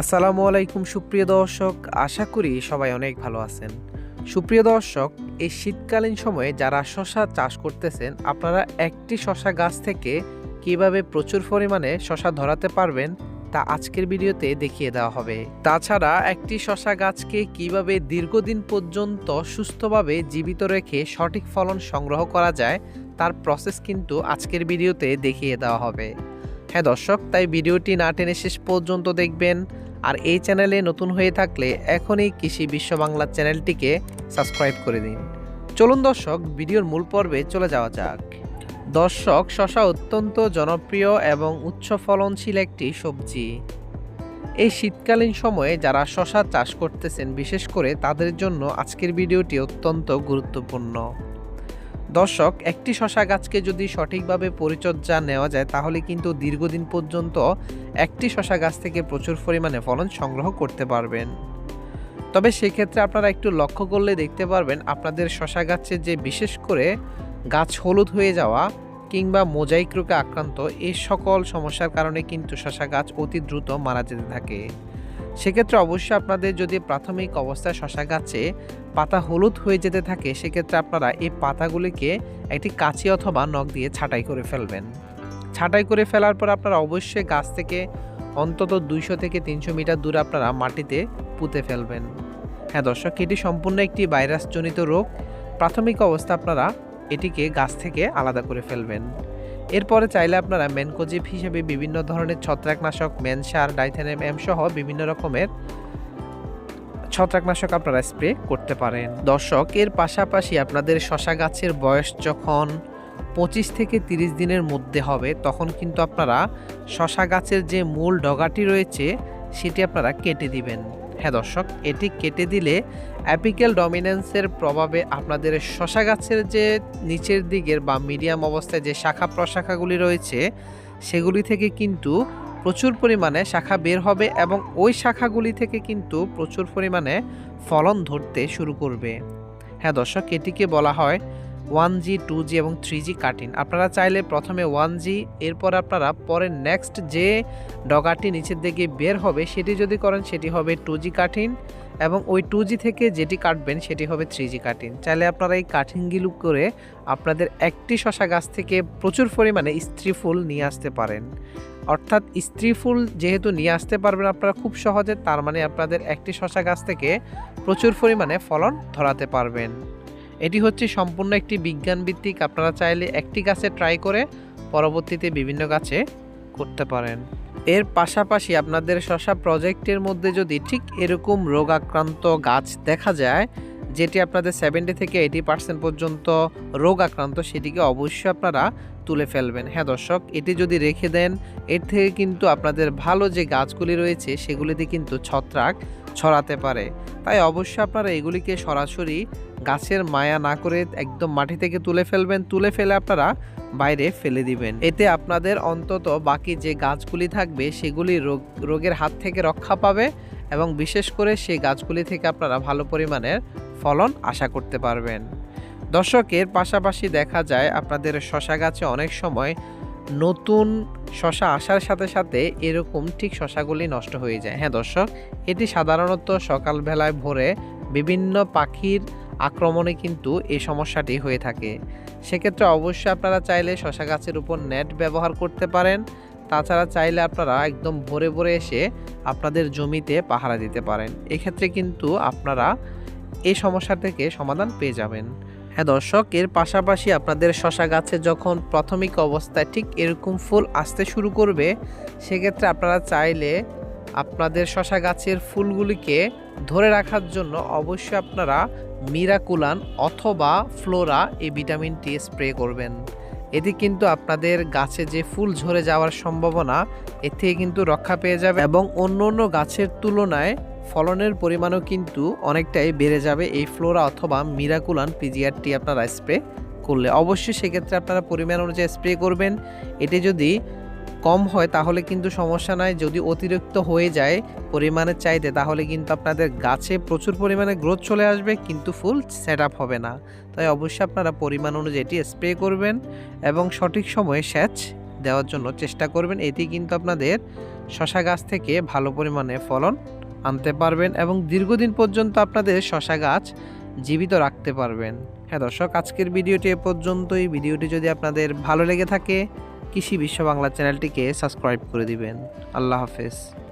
আসসালামু আলাইকুম, সুপ্রিয় দর্শক। আশা করি সবাই অনেক ভালো আছেন। সুপ্রিয় দর্শক, এই শীতকালীন সময়ে যারা শশা চাষ করতেছেন, আপনারা একটি শশা গাছ থেকে কীভাবে প্রচুর পরিমাণে শশা ধরাতে পারবেন, তা আজকের ভিডিওতে দেখিয়ে দেওয়া হবে। তাছাড়া একটি শশা গাছকে কীভাবে দীর্ঘদিন পর্যন্ত সুস্থভাবে জীবিত রেখে সঠিক ফলন সংগ্রহ করা যায়, তার প্রসেস কিন্তু আজকের ভিডিওতে দেখিয়ে দেওয়া হবে। হ্যাঁ দর্শক, তাই ভিডিওটি না টেনে শেষ পর্যন্ত দেখবেন। আর এই চ্যানেলে নতুন হয়ে থাকলে এখনই কৃষি বিশ্ব বাংলা চ্যানেলটিকে সাবস্ক্রাইব করে দিন। চলুন দর্শক, ভিডিওর মূল পর্বে চলে যাওয়া যাক। দর্শক, শশা অত্যন্ত জনপ্রিয় এবং উচ্চ ফলনশীল একটি সবজি। এই শীতকালীন সময়ে যারা শশা চাষ করতেছেন, বিশেষ করে তাদের জন্য আজকের ভিডিওটি অত্যন্ত গুরুত্বপূর্ণ। দর্শক, একটি শশা গাছকে যদি সঠিকভাবে পরিচর্যা নেওয়া যায়, তাহলে কিন্তু দীর্ঘদিন পর্যন্ত একটি শশা গাছ থেকে প্রচুর পরিমাণে ফলন সংগ্রহ করতে পারবেন। তবে সেক্ষেত্রে আপনারা একটু লক্ষ্য করলে দেখতে পারবেন, আপনাদের শশা গাছের যে বিশেষ করে গাছ হলুদ হয়ে যাওয়া কিংবা মোজাইক রোগে আক্রান্ত এই সকল সমস্যার কারণে কিন্তু শশা গাছ অতি দ্রুত মারা যেতে থাকে। সেক্ষেত্রে অবশ্যই আপনাদের যদি প্রাথমিক অবস্থায় শশা গাছে পাতা হলুদ হয়ে যেতে থাকে, সেক্ষেত্রে আপনারা এই পাতাগুলিকে একটি কাঁচি অথবা নখ দিয়ে ছাঁটাই করে ফেলবেন। ছাঁটাই করে ফেলার পর আপনারা অবশ্যই গাছ থেকে অন্তত দুইশো থেকে তিনশো মিটার দূরে আপনারা মাটিতে পুঁতে ফেলবেন। হ্যাঁ দর্শক, এটি সম্পূর্ণ একটি ভাইরাসজনিত রোগ। প্রাথমিক অবস্থা আপনারা এটিকে গাছ থেকে আলাদা করে ফেলবেন। এরপরে চাইলে আপনারা ম্যানকোজিপ হিসেবে বিভিন্ন ধরনের ছত্রাকনাশক ম্যানসার ডাইথেনেম এম সহ বিভিন্ন রকমের ছত্রাকনাশক আপনারা স্প্রে করতে পারেন। দর্শক, এর পাশাপাশি আপনাদের শশা গাছের বয়স যখন পঁচিশ থেকে তিরিশ দিনের মধ্যে হবে, তখন কিন্তু আপনারা শশা গাছের যে মূল ডগাটি রয়েছে, সেটি আপনারা কেটে দিবেন। হ্যাঁ দর্শক, এটি কেটে দিলে অ্যাপিক্যাল ডমিনেন্সের প্রভাবে আপনাদের শশা গাছের যে নিচের দিকের বা মিডিয়াম অবস্থায় যে শাখা প্রশাখাগুলি রয়েছে, সেগুলি থেকে কিন্তু প্রচুর পরিমাণে শাখা বের হবে এবং ওই শাখাগুলি থেকে কিন্তু প্রচুর পরিমাণে ফলন ধরতে শুরু করবে। হ্যাঁ দর্শক, এটিকে বলা হয় ওয়ান জি, টু জি এবং থ্রি জি কাটিং। আপনারা চাইলে প্রথমে ওয়ান জি, এরপর আপনারা পরে নেক্সট যে ডগাটি নিচের দিকে বের হবে, সেটি যদি করেন, সেটি হবে টু জি কাঠিন এবং ওই টু থেকে যেটি কাটবেন সেটি হবে থ্রি কাটিং চাইলে আপনারা এই কাঠিংগুলো করে আপনাদের একটি শশা গাছ থেকে প্রচুর পরিমাণে স্ত্রী ফুল নিয়ে আসতে পারেন। অর্থাৎ স্ত্রী ফুল যেহেতু নিয়ে আসতে পারবেন আপনারা খুব সহজে, তার মানে আপনাদের একটি শশা গাছ থেকে প্রচুর পরিমাণে ফলন ধরাতে পারবেন। এটি হচ্ছে সম্পূর্ণ একটি বিজ্ঞান ভিত্তিক, আপনারা চাইলে একটি গাছে ট্রাই করে পরবর্তীতে বিভিন্ন গাছে করতে পারেন। এর পাশাপাশি আপনাদের শশা প্রজেক্টের মধ্যে যদি ঠিক এরকম রোগ আক্রান্ত গাছ দেখা যায়, যেটি আপনাদের সেভেন্টি থেকে এইটি পার্সেন্ট পর্যন্ত রোগ আক্রান্ত সেটিকে অবশ্যই আপনারা তুলে ফেলবেন। হ্যাঁ দর্শক, এটি যদি রেখে দেন, এর থেকে কিন্তু আপনাদের ভালো যে গাছগুলি রয়েছে, সেগুলিতে কিন্তু ছত্রাক ছড়াতে পারে। তাই অবশ্যই আপনারা এগুলিকে সরাসরি গাছের মায়া না করে একদম মাটি থেকে তুলে ফেলবেন, তুলে ফেলে আপনারা বাইরে ফেলে দিবেন। এতে আপনাদের অন্তত বাকি যে গাছগুলি থাকবে, সেগুলি রোগ, রোগের হাত থেকে রক্ষা পাবে এবং বিশেষ করে সেই গাছগুলি থেকে আপনারা ভালো পরিমাণের ফলন আশা করতে পারবেন। দর্শকের পাশাপাশি দেখা যায় আপনাদের শশা গাছে অনেক সময় নতুন শশা আসার সাথে সাথে এরকম ঠিক শশাগুলি নষ্ট হয়ে যায়। হ্যাঁ দর্শক, এটি সাধারণত সকালবেলায় ভোরে বিভিন্ন পাখির আক্রমণে কিন্তু এই সমস্যাটি হয়ে থাকে। সেক্ষেত্রে অবশ্যই আপনারা চাইলে শশা গাছের উপর নেট ব্যবহার করতে পারেন। তাছাড়া চাইলে আপনারা একদম ভোরে ভোরে এসে আপনাদের জমিতে পাহারা দিতে পারেন। এক্ষেত্রে কিন্তু আপনারা এই সমস্যা থেকে সমাধান পেয়ে যাবেন। হ্যাঁ দর্শক, এর পাশাপাশি আপনাদের শশা গাছে যখন প্রাথমিক অবস্থায় ঠিক এরকম ফুল আসতে শুরু করবে, সেক্ষেত্রে আপনারা চাইলে আপনাদের শশা গাছের ফুলগুলিকে ধরে রাখার জন্য অবশ্যই আপনারা মিরাকুলান অথবা ফ্লোরা এই ভিটামিনটি স্প্রে করবেন। এতে কিন্তু আপনাদের গাছে যে ফুল ঝরে যাওয়ার সম্ভাবনা, এর থেকে কিন্তু রক্ষা পেয়ে যাবে এবং অন্য অন্য গাছের তুলনায় ফলনের পরিমাণও কিন্তু অনেকটাই বেড়ে যাবে এই ফ্লোরা অথবা মিরাকুলান পিজিআরটি আপনারা স্প্রে করলে। অবশ্যই সেক্ষেত্রে আপনারা পরিমাণ অনুযায়ী স্প্রে করবেন। এটি যদি কম হয় তাহলে কিন্তু সমস্যা নাই। যদি অতিরিক্ত হয়ে যায় পরিমাণের চাইতে তাহলে কিন্তু আপনাদের গাছে প্রচুর পরিমাণে গ্রোথ চলে আসবে কিন্তু ফুল সেট হবে না। তাই অবশ্যই আপনারা পরিমাণ অনুযায়ী এটি স্প্রে করবেন এবং সঠিক সময়ে সেচ দেওয়ার জন্য চেষ্টা করবেন। এটি কিন্তু আপনাদের শশা গাছ থেকে ভালো পরিমাণে ফলন আনতে পারবেন এবং দীর্ঘদিন পর্যন্ত আপনাদের শশা গাছ জীবিত রাখতে পারবেন। হ্যাঁ দর্শক, আজকের ভিডিওটি এ পর্যন্তই। ভিডিওটি যদি আপনাদের ভালো লেগে থাকে, কৃষি বিশ্ব বাংলা চ্যানেলটিকে সাবস্ক্রাইব করে দিবেন। আল্লাহ হাফেজ।